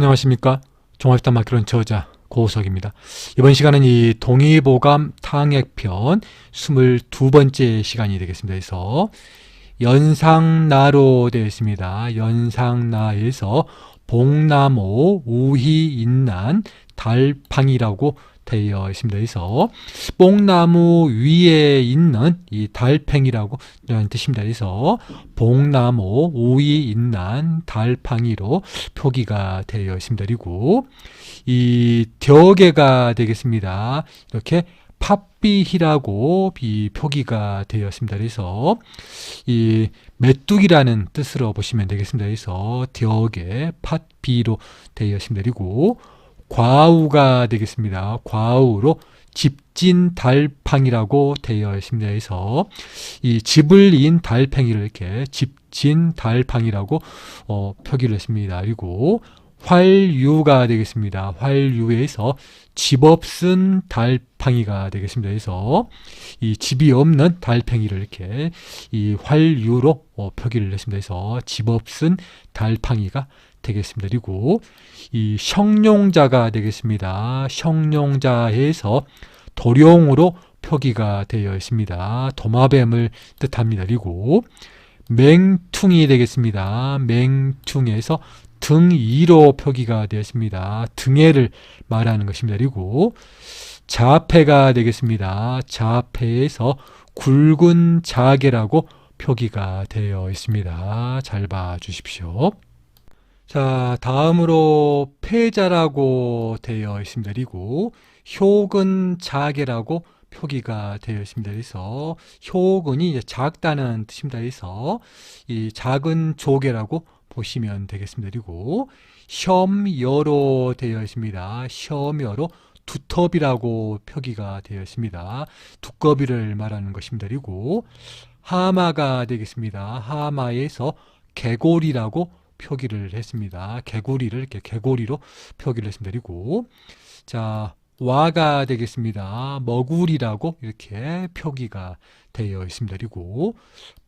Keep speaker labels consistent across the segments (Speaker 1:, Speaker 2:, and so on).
Speaker 1: 안녕하십니까. 종합단 마크론 저자 고우석입니다. 이번 시간은 이 동의보감 탕액편 22번째 시간이 되겠습니다. 그래서 연상나로 되어 있습니다. 연상나에서 봉나무, 우희, 인난, 달팡이라고 되어 있습니다. 그래서 뽕나무 위에 있는 이 달팽이라고 뜻입니다. 그래서 봉나무, 우이, 인난, 달팡이로 표기가 되어 있습니다. 그리고 이 벽에가 되겠습니다. 이렇게 팥비희라고 이 표기가 되었습니다. 그래서 이 메뚜기라는 뜻으로 보시면 되겠습니다. 그래서 벽에 팥비로 되어 있습니다. 그리고 과우가 되겠습니다. 과우로 집진 달팡이라고 되어 있습니다. 그래서 이 집을 인 달팽이를 이렇게 집진 달팡이라고 어, 표기를 했습니다. 그리고 활유가 되겠습니다. 활유에서 집 없은 달팡이가 되겠습니다. 그래서 이 집이 없는 달팽이를 이렇게 이 활유로 어, 표기를 했습니다. 그래서 집 없은 달팡이가 되겠습니다. 그리고 이 성룡자가 되겠습니다. 성룡자에서 도룡으로 표기가 되어 있습니다. 도마뱀을 뜻합니다. 그리고 맹퉁이 되겠습니다. 맹퉁에서 등 2로 표기가 되었습니다. 등해를 말하는 것입니다. 그리고 자폐가 되겠습니다. 자폐에서 굵은 자개라고 표기가 되어 있습니다. 잘 봐 주십시오. 자, 다음으로 패자라고 되어 있습니다. 그리고 효근 자개라고 표기가 되어 있습니다. 그래서 효근이 작다는 뜻입니다. 그래서 이 작은 조개라고 보시면 되겠습니다. 그리고 혐여로 되어 있습니다. 혐여로 두텁이라고 표기가 되어 있습니다. 두꺼비를 말하는 것입니다. 그리고 하마가 되겠습니다. 하마에서 개골이라고 표기를 했습니다. 개구리를 이렇게 개구리로 표기를 했습니다. 그리고 자 와가 되겠습니다. 머구리라고 이렇게 표기가 되어 있습니다. 그리고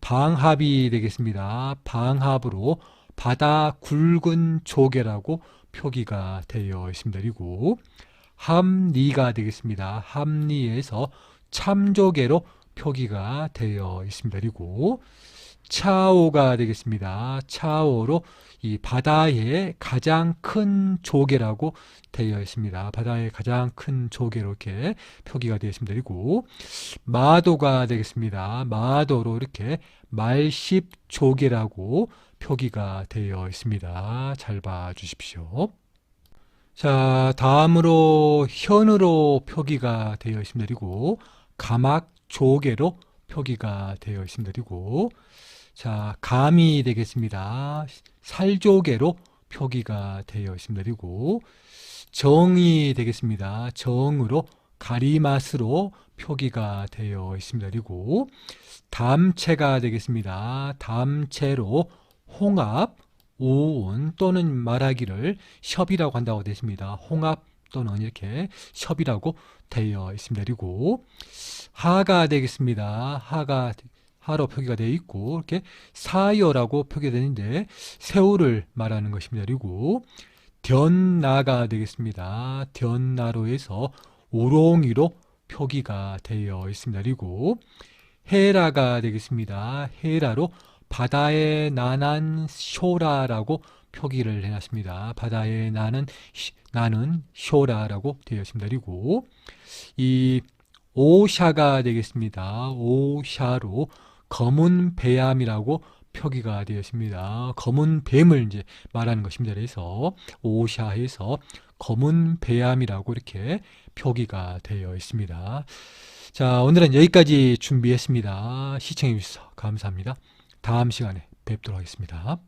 Speaker 1: 방합이 되겠습니다. 방합으로 바다 굵은 조개라고 표기가 되어 있습니다. 그리고 함리가 되겠습니다. 함리에서 참조개로 표기가 되어 있습니다. 그리고 차오가 되겠습니다. 차오로 이 바다의 가장 큰 조개라고 되어 있습니다. 바다의 가장 큰 조개로 이렇게 표기가 되어 있습니다. 그리고 마도가 되겠습니다. 마도로 이렇게 말십 조개라고 표기가 되어 있습니다. 잘 봐 주십시오. 자, 다음으로 현으로 표기가 되어 있습니다. 그리고 가막 조개로 표기가 되어. 그리고 자, 감이 되겠습니다. 살조개로 표기가 되어. 그리고 정이 되겠습니다. 정으로 가리맛으로 표기가 되어. 그리고 담채가 되겠습니다. 담채로 홍합, 오운 또는 말하기를 협이라고 한다고 되어 있습니다. 홍합 또는 이렇게 협이라고 되어 있습니다. 그리고 하가 되겠습니다. 하가 하로 표기가 되어 있고 이렇게 사여라고 표기되는데 새우를 말하는 것입니다. 그리고 견나가 되겠습니다. 견나로에서 오롱이로 표기가 되어 있습니다. 그리고 헤라가 되겠습니다. 헤라로 바다에 나난 쇼라라고 표기를 해놨습니다. 바다에 나는 나는 쇼라라고 되어 있습니다. 그리고 이 오샤가 되겠습니다. 오샤로 검은 배암이라고 표기가 되어 있습니다. 검은 뱀을 이제 말하는 것입니다. 그래서 오샤에서 검은 배암이라고 이렇게 표기가 되어 있습니다. 자, 오늘은 여기까지 준비했습니다. 시청해 주셔서 감사합니다. 다음 시간에 뵙도록 하겠습니다.